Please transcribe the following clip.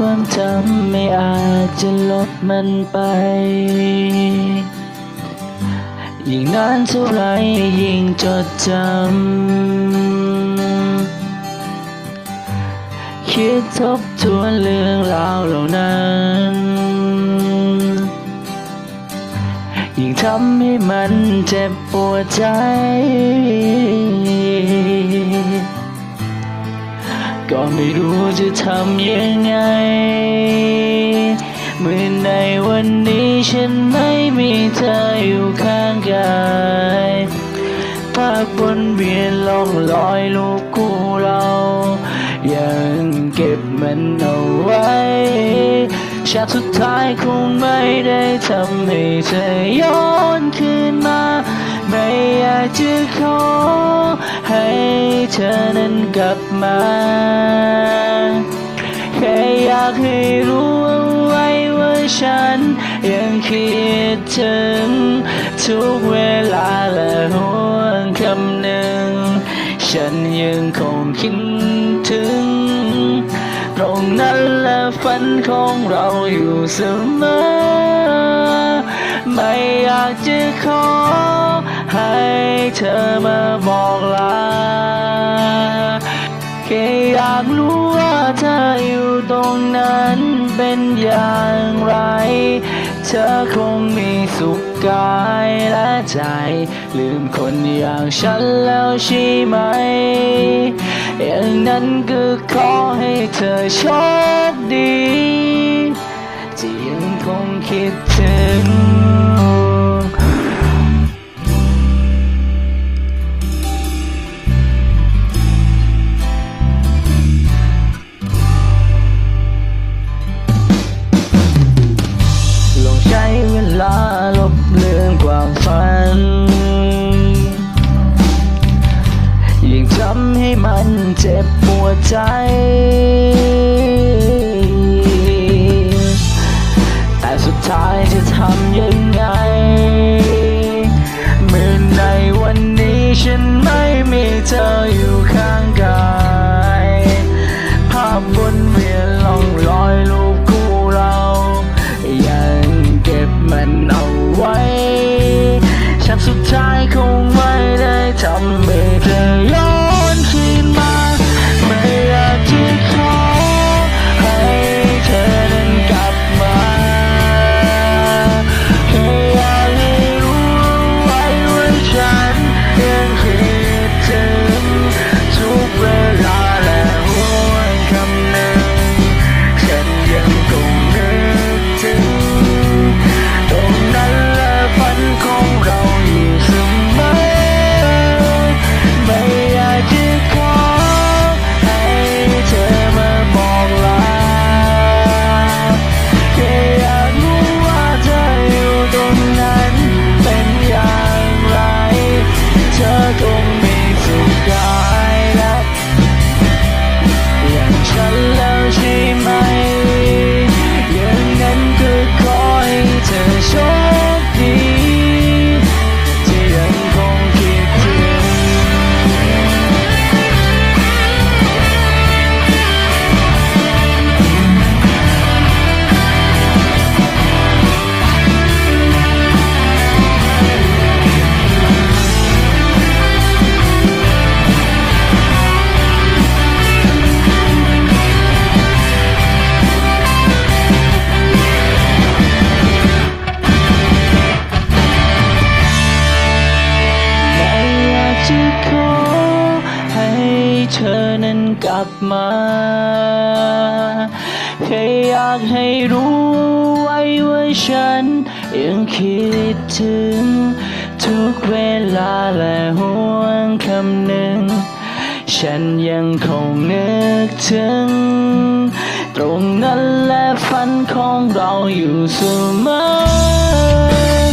ความจำไม่อาจจะลบมันไป ยิ่งนานเท่าไรยิ่งจดจำ คิดทบทวนเรื่องราวเหล่านั้น ยิ่งทำให้มันเจ็บปวดใจ ก็ไม่รู้จะทำยังไง เมื่อในวันนี้ฉันไม่มีเธออยู่ข้างกายภาพวนเวียนล่องลอยลูกคู่เรา ยังเก็บมันเอาไว้ฉากสุดท้ายคงไม่ได้ทำให้เธอย้อนคืนมากจะขอให้เธอนั้นกลับมาแค่อยากให้รู้เอาไว้ว่าฉันยังคิดถึง ทุกเวลาและห่วงคำหนึ่ง ฉันยังคงคิดถึง ตรงนั้นและฝันของเราอยู่เสมอ ไม่อยากจะขอ เธอมาบอกลาแค่อยากรู้ว่าเธออยู่ตรงนั้นเป็นอย่างไร เธอคงมีสุขกายและใจ ลืมคนอย่างฉันแล้วใช่ไหม อย่างนั้นก็ขอให้เธอโชคดีที่ยังคงคิดถึง มันเจ็บปวดใจ แต่สุดท้ายจะทำยังไง เมื่อในวันนี้ฉันไม่มีเธออยู่ข้างกาย ภาพวนเวียนล่องลอยรูปคู่เรา ยังเก็บมันเอาไว้ฉากสุดท้ายคงไม่ได้ทำให้เธอ กลับมาแค่อยากให้รู้ไว้ว่าฉัน ยังคิดถึง ทุกเวลาและห่วงคำหนึ่ง ฉันยังคงนึกถึง ตรงนั้นและฝันของเราอยู่เสมอ